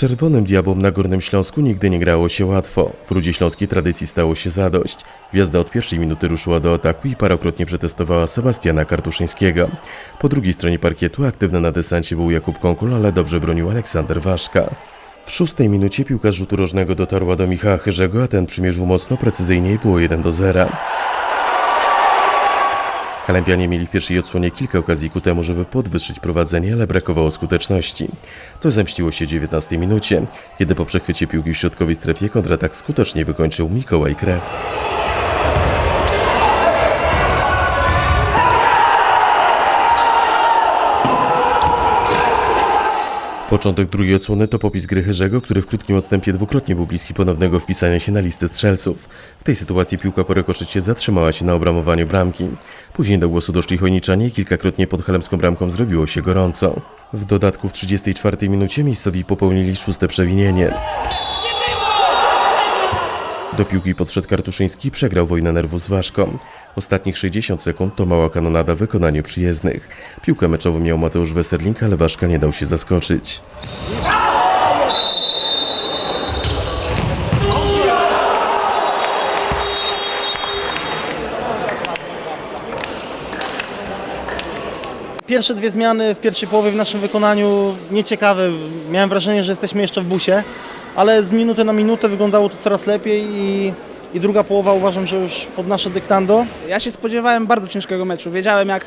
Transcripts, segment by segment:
Czerwonym Diabłom na Górnym Śląsku nigdy nie grało się łatwo. W Rudzie Śląskiej tradycji stało się zadość. Gwiazda od pierwszej minuty ruszyła do ataku i parokrotnie przetestowała Sebastiana Kartuszyńskiego. Po drugiej stronie parkietu aktywny na dystansie był Jakub Konkul, ale dobrze bronił Aleksander Waszka. W szóstej minucie piłka rzutu rożnego dotarła do Michała Chyrzego, a ten przymierzył mocno, precyzyjnie i było 1 do 0. Halempianie mieli w pierwszej odsłonie kilka okazji ku temu, żeby podwyższyć prowadzenie, ale brakowało skuteczności. To zemściło się w 19 minucie, kiedy po przechwycie piłki w środkowej strefie kontratak skutecznie wykończył Mikołaj Kreft. Początek drugiej odsłony to popis gry Chyrzego, który w krótkim odstępie dwukrotnie był bliski ponownego wpisania się na listę strzelców. W tej sytuacji piłka po rykoszycie zatrzymała się na obramowaniu bramki. Później do głosu doszli Chojniczanie i kilkakrotnie pod chelemską bramką zrobiło się gorąco. W dodatku w 34 minucie miejscowi popełnili szóste przewinienie. Do piłki podszedł Kartuszyński i przegrał wojnę nerwów z Waszką. Ostatnich 60 sekund to mała kanonada w wykonaniu przyjezdnych. Piłkę meczową miał Mateusz Weserling, ale Waszka nie dał się zaskoczyć. Pierwsze dwie zmiany w pierwszej połowie w naszym wykonaniu nieciekawe. Miałem wrażenie, że jesteśmy jeszcze w busie, ale z minuty na minutę wyglądało to coraz lepiej i, i druga połowa uważam, że już pod nasze dyktando. Ja się spodziewałem bardzo ciężkiego meczu. Wiedziałem jak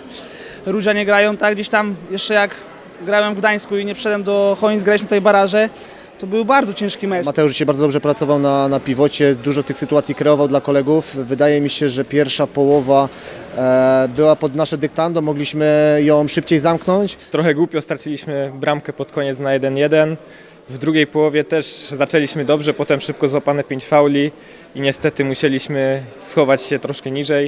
Rudzianie grają, tak gdzieś tam jeszcze jak grałem w Gdańsku i nie wszedłem do Chojnic, graliśmy tutaj baraże. To był bardzo ciężki mecz. Mateusz dzisiaj bardzo dobrze pracował na, na piwocie, dużo tych sytuacji kreował dla kolegów. Wydaje mi się, że pierwsza połowa e, była pod nasze dyktando, mogliśmy ją szybciej zamknąć. Trochę głupio straciliśmy bramkę pod koniec na 1-1. W drugiej połowie też zaczęliśmy dobrze, potem szybko złapane 5 fauli i niestety musieliśmy schować się troszkę niżej.